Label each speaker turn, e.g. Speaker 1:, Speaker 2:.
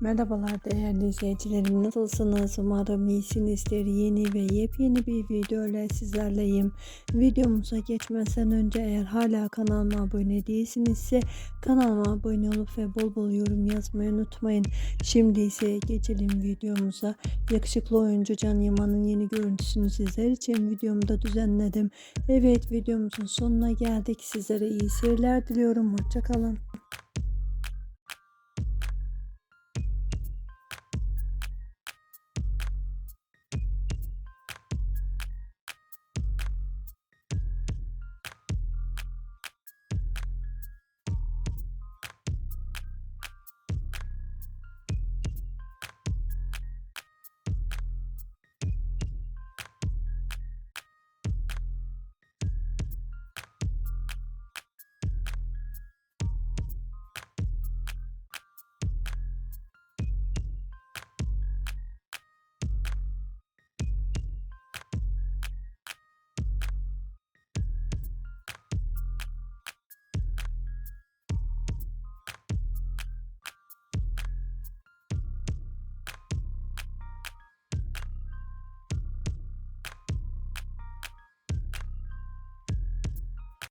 Speaker 1: Merhabalar değerli izleyicilerim. Nasılsınız? Umarım iyisinizdir. Yeni ve yepyeni bir video ile sizlerleyim. Videomuza geçmeden önce eğer hala kanalıma abone değilsinizse kanalıma abone olup ve bol bol yorum yazmayı unutmayın. Şimdi ise geçelim videomuza. Yakışıklı oyuncu Can Yaman'ın yeni görüntüsünü sizler için videomda düzenledim. Evet videomuzun sonuna geldik. Sizlere iyi seyirler diliyorum. Hoşçakalın